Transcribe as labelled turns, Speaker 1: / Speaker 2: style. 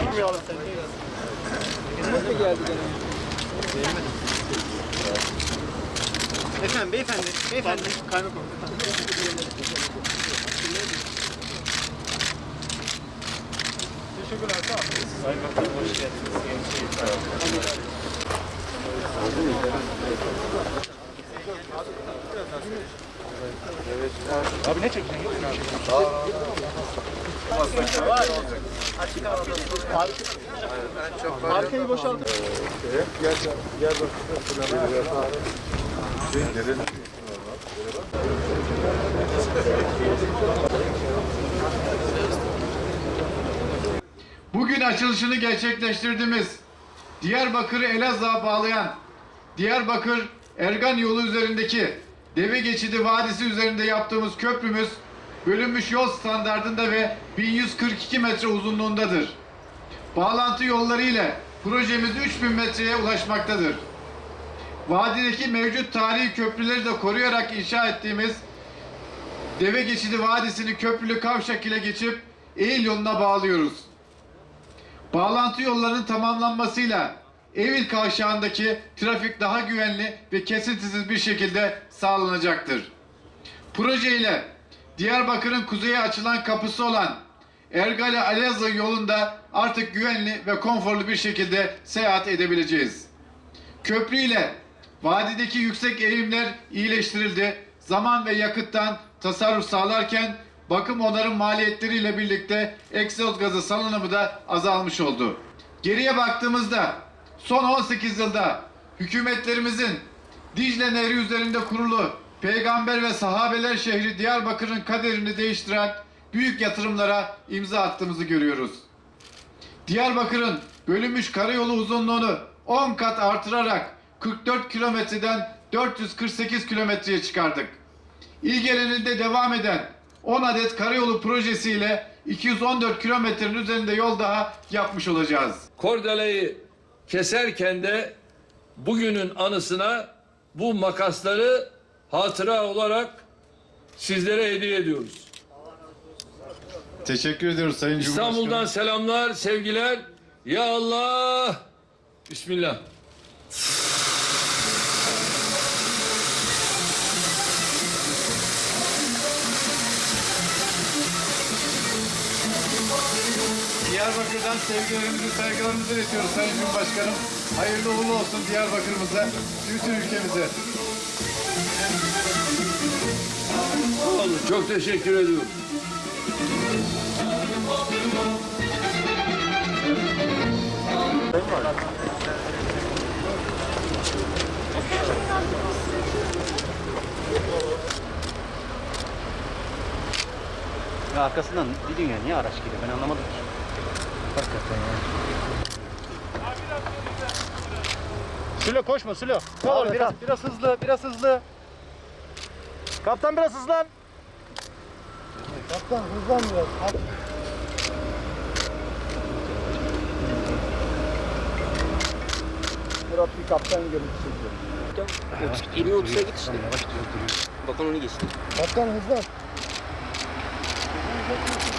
Speaker 1: Bilmiyorum seni. Efendim beyefendi, beyefendi. Kaymakam. Teşekkürler, sağ olun. Sayın Bakanım hoş geldiniz. Yeni Abi ne çekeceksin?
Speaker 2: Bugün açılışını gerçekleştirdiğimiz Diyarbakır'ı Elazığ'a bağlayan Diyarbakır Ergan yolu üzerindeki Deve Geçidi Vadisi üzerinde yaptığımız köprümüz bölünmüş yol standartında ve 1142 metre uzunluğundadır. Bağlantı yolları ile projemiz 3000 metreye ulaşmaktadır. Vadideki mevcut tarihi köprüleri de koruyarak inşa ettiğimiz Deve Geçidi Vadisi'ni köprülü kavşak ile geçip Eğil yoluna bağlıyoruz. Bağlantı yollarının tamamlanmasıyla Evil kavşağındaki trafik daha güvenli ve kesintisiz bir şekilde sağlanacaktır. Proje ile Diyarbakır'ın kuzeye açılan kapısı olan Ergale Elazığ yolunda artık güvenli ve konforlu bir şekilde seyahat edebileceğiz. Köprü ile vadideki yüksek eğimler iyileştirildi. Zaman ve yakıttan tasarruf sağlarken bakım onarım maliyetleriyle birlikte egzoz gazı salınımı da azalmış oldu. Geriye baktığımızda son 18 yılda hükümetlerimizin Dicle Nehri üzerinde kurulu peygamber ve sahabeler şehri Diyarbakır'ın kaderini değiştiren büyük yatırımlara imza attığımızı görüyoruz. Diyarbakır'ın bölünmüş karayolu uzunluğunu 10 kat artırarak 44 kilometreden 448 kilometreye çıkardık. İlgelenilde devam eden 10 adet karayolu projesiyle 214 kilometrenin üzerinde yol daha yapmış olacağız.
Speaker 3: Kordeleyi keserken de bugünün anısına bu makasları hatıra olarak sizlere hediye ediyoruz.
Speaker 2: Teşekkür ediyoruz Sayın
Speaker 3: İstanbul'dan selamlar, sevgiler. Ya Allah. Bismillah.
Speaker 2: Diyarbakır'dan sevgilerimizi, saygılarımızı iletiyoruz Sayın Cumhurbaşkanım. Hayırlı uğurlu olsun Diyarbakır'ımıza, bütün ülkemize.
Speaker 3: Olun. Çok teşekkür ediyorum.
Speaker 4: Ya arkasından bir dünya niye araç geliyor ben anlamadım ki. Hakikaten ya.
Speaker 1: Sülo koşma Sülo. Ne olur biraz, biraz hızlı, biraz hızlı. Kaptan biraz hızlan. Kaptan hızlan biraz. At. Murat bir kaptan görüntüsü çekiyor.
Speaker 4: Yavaş gidiyor. 20-30'a git işte. Yavaş gidiyor. Bakın onu geçti.
Speaker 1: Kaptan hızlan. Hızlan.